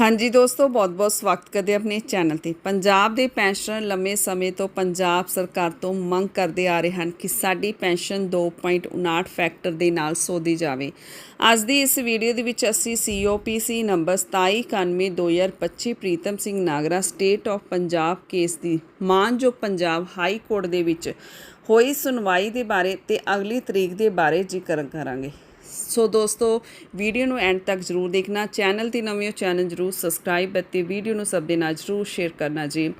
ਹਾਂਜੀ ਦੋਸਤੋ, ਬਹੁਤ-ਬਹੁਤ ਸਵਾਗਤ ਕਰਦੇ ਆਪਣੇ ਚੈਨਲ ਤੇ। ਪੰਜਾਬ ਦੇ ਪੈਨਸ਼ਨਰ ਲੰਮੇ ਸਮੇਂ ਤੋਂ ਪੰਜਾਬ ਸਰਕਾਰ ਤੋਂ ਮੰਗ ਕਰਦੇ ਆ ਰਹੇ ਹਨ ਕਿ ਸਾਡੀ ਪੈਨਸ਼ਨ 2.59 ਫੈਕਟਰ ਦੇ ਨਾਲ ਸੋਧੀ ਜਾਵੇ। ਅੱਜ ਦੀ ਇਸ ਵੀਡੀਓ ਦੇ ਵਿੱਚ ਅਸੀਂ COPC number 2791-2025 Pritam Singh Nagra state of Punjab case ਦੀ ਮਾਨਯੋਗ ਪੰਜਾਬ ਹਾਈ ਕੋਰਟ ਦੇ ਵਿੱਚ ਹੋਈ ਸੁਣਵਾਈ ਦੇ ਬਾਰੇ ਤੇ ਅਗਲੀ ਤਰੀਕ ਦੇ ਬਾਰੇ ਜ਼ਿਕਰ ਕਰਾਂਗੇ। ਸੋ ਦੋਸਤੋ, ਵੀਡੀਓ ਨੂੰ ਐਂਡ ਤੱਕ ਜਰੂਰ ਦੇਖਣਾ, ਚੈਨਲ ਤੇ ਨਵੇਂ ਹੋ ਚੈਨਲ ਜਰੂਰ ਸਬਸਕ੍ਰਾਈਬ ਅਤੇ ਵੀਡੀਓ ਨੂੰ ਸਭ ਦੇ ਨਾਲ ਜਰੂਰ ਸ਼ੇਅਰ ਕਰਨਾ ਜੀ।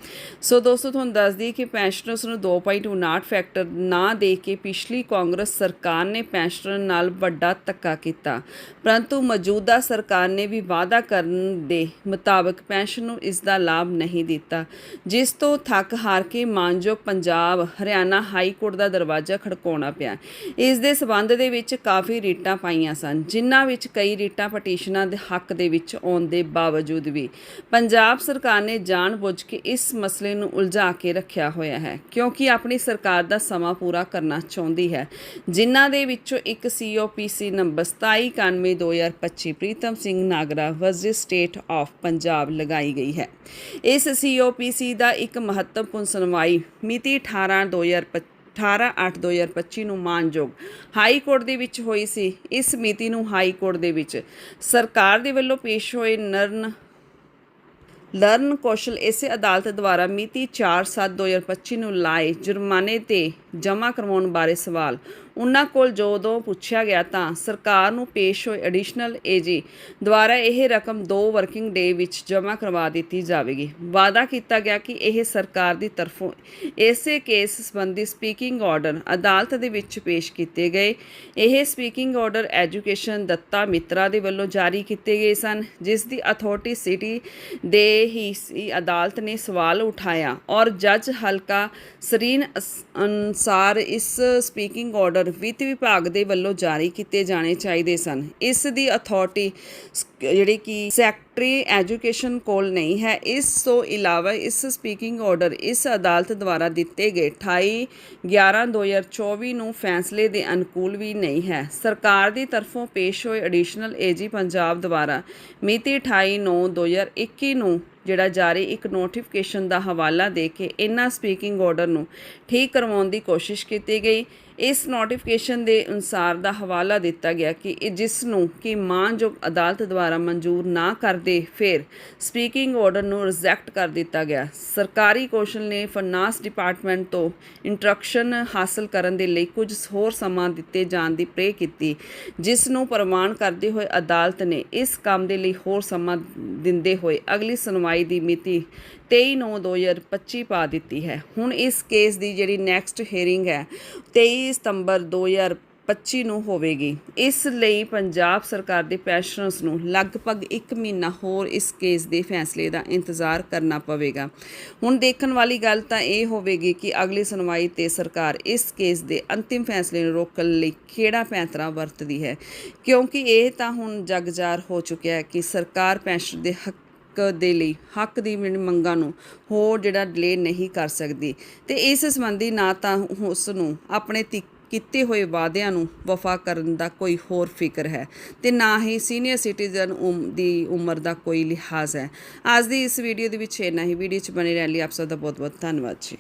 ਸੋ ਦੋਸਤੋ, ਤੁਹਾਨੂੰ ਦੱਸ ਦਈਏ ਕਿ ਪੈਨਸ਼ਨਰਸ ਨੂੰ 2.59 ਫੈਕਟਰ ਨਾ ਦੇ ਕੇ ਪਿਛਲੀ ਕਾਂਗਰਸ ਸਰਕਾਰ ਨੇ ਪੈਨਸ਼ਨਰ ਨਾਲ ਵੱਡਾ ਧੱਕਾ ਕੀਤਾ। ਪਰੰਤੂ ਮੌਜੂਦਾ ਸਰਕਾਰ ਨੇ ਵੀ ਵਾਅਦਾ ਕਰਨ ਦੇ ਮੁਤਾਬਕ ਪੈਨਸ਼ਨ ਨੂੰ ਇਸ ਦਾ ਲਾਭ ਨਹੀਂ ਦਿੱਤਾ। ਜਿਸ ਤੋਂ ਥੱਕ ਹਾਰ ਕੇ ਮਾਨਯੋਗ ਪੰਜਾਬ, ਹਰਿਆਣਾ ਹਾਈ ਕੋਰਟ ਦਾ ਦਰਵਾਜ਼ਾ ਖੜਕਾਉਣਾ ਪਿਆ। ਇਸ ਦੇ ਸਬੰਧ ਦੇ ਵਿੱਚ ਕਾਫੀ ਰੀਟਾਂ ਪਾਈਆਂ ਸਨ, ਜਿਨ੍ਹਾਂ ਵਿੱਚ ਕਈ ਰੀਟਾਂ ਪਟੀਸ਼ਨਾਂ ਦੇ ਹੱਕ ਦੇ ਵਿੱਚ ਆਉਣ ਦੇ ਬਾਵਜੂਦ ਵੀ ਪੰਜਾਬ ਸਰਕਾਰ ਨੇ ਜਾਣਬੁੱਝ ਕੇ ਇਸ ਮਸਲੇ ਨੂੰ ਉਲਝਾ ਕੇ ਰੱਖਿਆ ਹੋਇਆ ਹੈ, ਕਿਉਂਕਿ ਆਪਣੀ ਸਰਕਾਰ ਦਾ ਸਮਾਂ ਪੂਰਾ ਕਰਨਾ ਚਾਹੁੰਦੀ ਹੈ। ਜਿਨ੍ਹਾਂ ਦੇ ਵਿੱਚੋਂ ਇੱਕ COPC number 2791-2025 Pritam Singh Nagra versus state of Punjab ਲਗਾਈ ਗਈ ਹੈ। ਇਸ COPC ਦਾ ਇੱਕ ਮਹੱਤਵਪੂਰਨ ਸੁਣਵਾਈ ਮਿਤੀ 18/2025 18/8/2025 ਨੂੰ ਮਾਨਯੋਗ ਹਾਈ ਕੋਰਟ ਦੇ ਵਿੱਚ ਹੋਈ ਸੀ। ਇਸ ਮਿਤੀ ਨੂੰ ਹਾਈ ਕੋਰਟ ਦੇ ਵਿੱਚ ਸਰਕਾਰ ਦੇ ਵੱਲੋਂ ਪੇਸ਼ ਹੋਏ ਨਰਨ ਲਰਨ ਕੌਸ਼ਲ ਇਸੇ ਅਦਾਲਤ ਦੁਆਰਾ ਮਿਤੀ 4/7/2025 ਨੂੰ ਲਾਏ ਜੁਰਮਾਨੇ ਤੇ ਜਮ੍ਹਾਂ ਕਰਵਾਉਣ ਬਾਰੇ ਸਵਾਲ ਉਹਨਾਂ ਕੋਲ ਜਦੋਂ ਪੁੱਛਿਆ ਗਿਆ ਤਾਂ ਸਰਕਾਰ ਨੂੰ ਪੇਸ਼ ਹੋਏ ਐਡੀਸ਼ਨਲ ਏਜੀ ਦੁਆਰਾ ਇਹ ਰਕਮ 2 ਵਰਕਿੰਗ ਡੇ ਵਿੱਚ ਜਮ੍ਹਾਂ ਕਰਵਾ ਦਿੱਤੀ ਜਾਵੇਗੀ। ਵਾਅਦਾ ਕੀਤਾ ਗਿਆ ਕਿ ਇਹ ਸਰਕਾਰ ਦੀ ਤਰਫੋਂ ਇਸੇ ਕੇਸ ਸੰਬੰਧੀ ਸਪੀਕਿੰਗ ਆਰਡਰ ਅਦਾਲਤ ਦੇ ਵਿੱਚ ਪੇਸ਼ ਕੀਤੇ ਗਏ। ਇਹ ਸਪੀਕਿੰਗ ਆਰਡਰ ਐਜੂਕੇਸ਼ਨ ਦੱਤਾ ਮਿੱਤਰਾ ਦੇ ਵੱਲੋਂ ਜਾਰੀ ਕੀਤੇ ਗਏ ਸਨ, ਜਿਸ ਦੀ ਅਥਾਰਟੀ ਸਿਟੀ ਦੇ ਹੀ ਅਦਾਲਤ ਨੇ ਸਵਾਲ ਉਠਾਇਆ ਔਰ ਜੱਜ ਹਲਕਾ ਸਰੀਨ ਅਸ- ਅਨੁਸਾਰ ਇਸ ਸਪੀਕਿੰਗ ਆਰਡਰ ਵਿੱਤ ਵਿਭਾਗ ਦੇ ਵੱਲੋਂ ਜਾਰੀ ਕੀਤੇ ਜਾਣੇ ਚਾਹੀਦੇ ਸਨ। ਇਸ ਦੀ ਅਥਾਰਟੀ ਜਿਹੜੀ ਕਿ ਸੈਕਟਰੀ ਐਜੂਕੇਸ਼ਨ ਕੋਲ ਨਹੀਂ ਹੈ। ਇਸ ਤੋਂ ਇਲਾਵਾ ਇਸ ਸਪੀਕਿੰਗ ਆਰਡਰ ਇਸ ਅਦਾਲਤ ਦੁਆਰਾ ਦਿੱਤੇ ਗਏ 28 11 2024 ਨੂੰ ਫੈਸਲੇ ਦੇ ਅਨੁਕੂਲ ਵੀ ਨਹੀਂ ਹੈ। ਸਰਕਾਰ ਦੀ ਤਰਫੋਂ ਪੇਸ਼ ਹੋਏ ਐਡੀਸ਼ਨਲ ਏਜੀ ਪੰਜਾਬ ਦੁਆਰਾ ਮਿਤੀ 28 9 2021 ਨੂੰ ਜਿਹੜਾ ਜਾਰੀ ਇੱਕ ਨੋਟੀਫਿਕੇਸ਼ਨ ਦਾ ਹਵਾਲਾ ਦੇ ਕੇ ਇਹਨਾਂ ਸਪੀਕਿੰਗ ਆਰਡਰ ਨੂੰ ਠੀਕ ਕਰਵਾਉਣ ਦੀ ਕੋਸ਼ਿਸ਼ ਕੀਤੀ ਗਈ। ਇਸ ਨੋਟੀਫਿਕੇਸ਼ਨ ਦੇ ਅਨੁਸਾਰ ਦਾ ਹਵਾਲਾ ਦਿੱਤਾ ਗਿਆ ਕਿ ਜਿਸ ਨੂੰ ਕਿ ਮਾਨਯੋਗ ਅਦਾਲਤ ਦੁਆਰਾ ਮਨਜ਼ੂਰ ਨਾ ਕਰਦੇ ਫਿਰ ਸਪੀਕਿੰਗ ਆਰਡਰ ਨੂੰ ਰਿਜੈਕਟ ਕਰ ਦਿੱਤਾ ਗਿਆ। ਸਰਕਾਰੀ ਕੌਸ਼ਲ ਨੇ ਫਾਈਨਾਂਸ ਡਿਪਾਰਟਮੈਂਟ ਤੋਂ ਇੰਟਰਕਸ਼ਨ ਹਾਸਲ ਕਰਨ ਦੇ ਲਈ ਕੁਝ ਹੋਰ ਸਮਾਂ ਦਿੱਤੇ ਜਾਣ ਦੀ ਪ੍ਰੇ ਕੀਤੀ, ਜਿਸ ਨੂੰ ਪ੍ਰਮਾਣ ਕਰਦੇ ਹੋਏ ਅਦਾਲਤ ਨੇ ਇਸ ਕੰਮ ਦੇ ਲਈ ਹੋਰ ਸਮਾਂ ਦਿੰਦੇ ਹੋਏ ਅਗਲੀ ਸੁਣਵਾਈ ਦੀ ਮਿਤੀ 23/9/2025 ਪਾ ਦਿੱਤੀ ਹੈ। ਹੁਣ ਇਸ ਕੇਸ ਦੀ ਜਿਹੜੀ ਨੈਕਸਟ ਹੀਅਰਿੰਗ ਹੈ 23 ਸਤੰਬਰ 2025 ਨੂੰ ਹੋਵੇਗੀ। ਇਸ ਲਈ ਪੰਜਾਬ ਸਰਕਾਰ ਦੇ ਪੈਨਸ਼ਨਰਸ ਨੂੰ ਲਗਭਗ 1 ਮਹੀਨਾ ਹੋਰ ਇਸ ਕੇਸ ਦੇ ਫੈਸਲੇ ਦਾ ਇੰਤਜ਼ਾਰ ਕਰਨਾ ਪਵੇਗਾ। ਹੁਣ ਦੇਖਣ ਵਾਲੀ ਗੱਲ ਤਾਂ ਇਹ ਹੋਵੇਗੀ ਕਿ ਅਗਲੀ ਸੁਣਵਾਈ ਤੇ ਸਰਕਾਰ ਇਸ ਕੇਸ ਦੇ ਅੰਤਿਮ ਫੈਸਲੇ ਨੂੰ ਰੋਕਣ ਲਈ ਕਿਹੜਾ ਪੈਂਤਰਾ ਵਰਤਦੀ ਹੈ। ਕਿਉਂਕਿ ਇਹ ਤਾਂ ਹੁਣ ਜਗਜ਼ਾਰ ਹੋ ਚੁੱਕਿਆ ਹੈ ਕਿ ਸਰਕਾਰ ਪੈਨਸ਼ਨ ਦੇ ਹੱਕ ਹੱਕ ਦੇ ਲਈ ਹੱਕ ਦੀ ਮੰਗਾਂ ਨੂੰ ਹੋਰ ਜਿਹੜਾ ਡਿਲੇ ਨਹੀਂ ਕਰ ਸਕਦੀ। ਤੇ ਇਸ ਸੰਬੰਧੀ ਨਾ ਤਾਂ ਉਸ ਨੂੰ ਆਪਣੇ ਤੀ ਕੀਤੇ ਹੋਏ ਵਾਅਦਿਆਂ ਨੂੰ ਵਫਾ ਕਰਨ ਦਾ ਕੋਈ ਹੋਰ ਫਿਕਰ ਹੈ ਤੇ ਨਾ ਹੀ ਸੀਨੀਅਰ ਸਿਟੀਜ਼ਨ ਦੀ ਉਮਰ ਦਾ ਕੋਈ ਲਿਹਾਜ਼ ਹੈ। ਅੱਜ ਦੀ ਇਸ ਵੀਡੀਓ ਦੇ ਵਿੱਚ ਇੰਨਾ ਹੀ। ਵੀਡੀਓ 'ਚ ਬਣੇ ਰਹਿਣ ਲਈ ਆਪ ਸਭ ਦਾ ਬਹੁਤ ਬਹੁਤ ਧੰਨਵਾਦ ਜੀ।